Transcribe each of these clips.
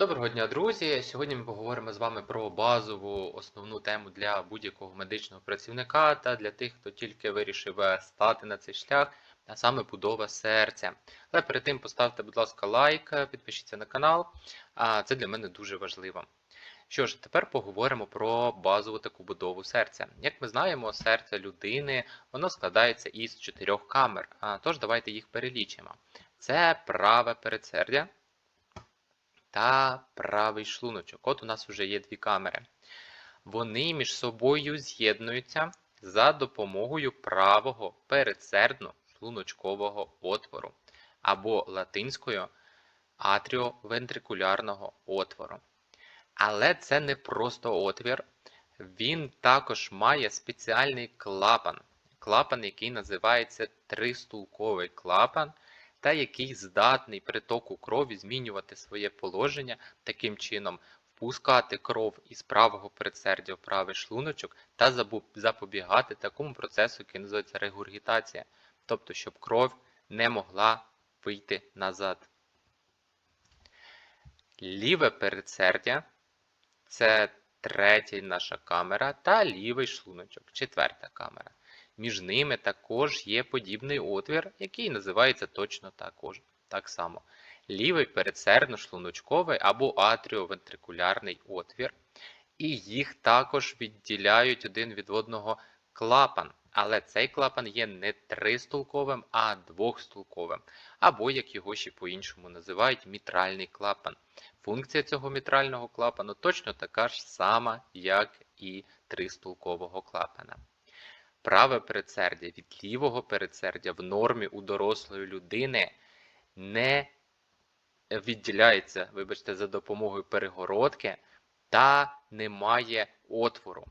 Доброго дня, друзі! Сьогодні ми поговоримо з вами про базову основну тему для будь-якого медичного працівника та для тих, хто тільки вирішив е, стати на цей шлях, а саме будова серця. Але перед тим поставте, будь ласка, лайк, е, підпишіться на канал, це для мене дуже важливо. Що ж, тепер поговоримо про базову таку будову серця. Як ми знаємо, серце людини воно складається із чотирьох камер. Тож давайте їх перелічимо. Це праве передсердя та правий шлуночок. От у нас вже є дві камери. Вони між собою з'єднуються за допомогою правого передсердно-шлуночкового отвору або латинською атріовентрикулярного отвору. Але це не просто отвір, він також має спеціальний клапан. Клапан, який називається тристулковий клапан, та який здатний при току крові змінювати своє положення, таким чином впускати кров із правого передсердя в правий шлуночок та запобігати такому процесу, який називається регургітація, тобто, щоб кров не могла вийти назад. Ліве передсердя це третя наша камера та лівий шлуночок, четверта камера. Між ними також є подібний отвір, який називається точно також, так само. Лівий передсердно-шлуночковий або атріовентрикулярний отвір. І їх також відділяють один від одного клапан. Але цей клапан є не тристулковим, а двохстулковим, або, як його ще по-іншому називають, мітральний клапан. Функція цього мітрального клапану точно така ж сама, як і тристулкового клапана. Праве передсердя від лівого передсердя в нормі у дорослої людини не відділяється, вибачте, за допомогою перегородки та не має отвору.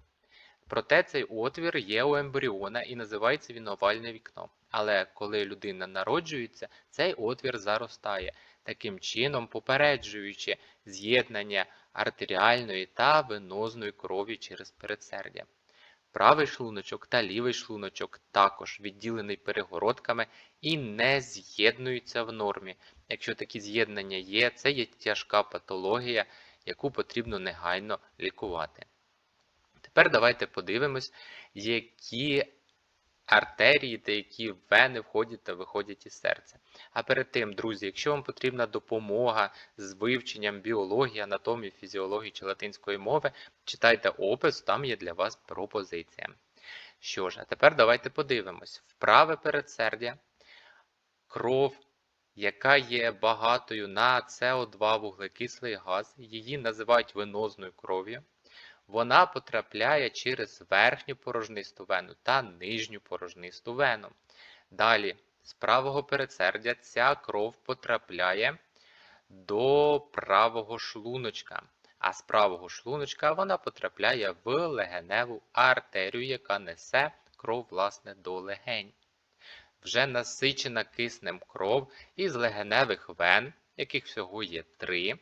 Проте цей отвір є у ембріона і називається він овальне вікно. Але коли людина народжується, цей отвір заростає, таким чином попереджуючи з'єднання артеріальної та венозної крові через передсердя. Правий шлуночок та лівий шлуночок також відділений перегородками і не з'єднуються в нормі. Якщо такі з'єднання є, це є тяжка патологія, яку потрібно негайно лікувати. Тепер давайте подивимось, які артерії та які вени входять та виходять із серця. А перед тим, друзі, якщо вам потрібна допомога з вивченням біології, анатомії, фізіології чи латинської мови, читайте опис, там є для вас пропозиція. Що ж, а тепер давайте подивимось: вправе передсердя, кров, яка є багатою на СО2 вуглекислий газ, її називають венозною кров'ю вона потрапляє через верхню порожнисту вену та нижню порожнисту вену. Далі, з правого передсердя ця кров потрапляє до правого шлуночка. А з правого шлуночка вона потрапляє в легеневу артерію, яка несе кров, власне, до легень. Вже насичена киснем кров із легеневих вен, яких всього є три,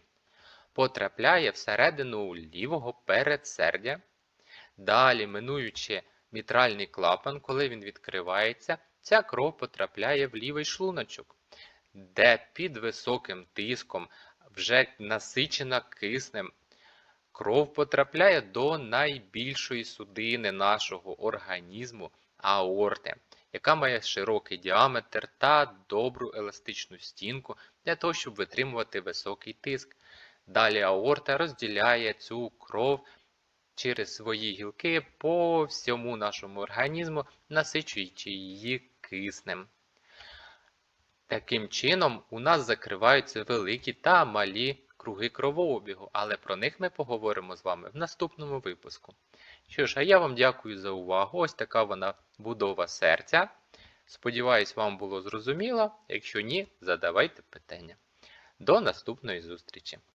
потрапляє всередину лівого передсердя. Далі, минуючи мітральний клапан, коли він відкривається, ця кров потрапляє в лівий шлуночок, де під високим тиском, вже насичена киснем, кров потрапляє до найбільшої судини нашого організму аорти, яка має широкий діаметр та добру еластичну стінку для того, щоб витримувати високий тиск. Далі аорта розділяє цю кров через свої гілки по всьому нашому організму, насичуючи її киснем. Таким чином, у нас закриваються великі та малі круги кровообігу, але про них ми поговоримо з вами в наступному випуску. Що ж, а я вам дякую за увагу. Ось така вона будова серця. Сподіваюсь, вам було зрозуміло. Якщо ні, задавайте питання. До наступної зустрічі!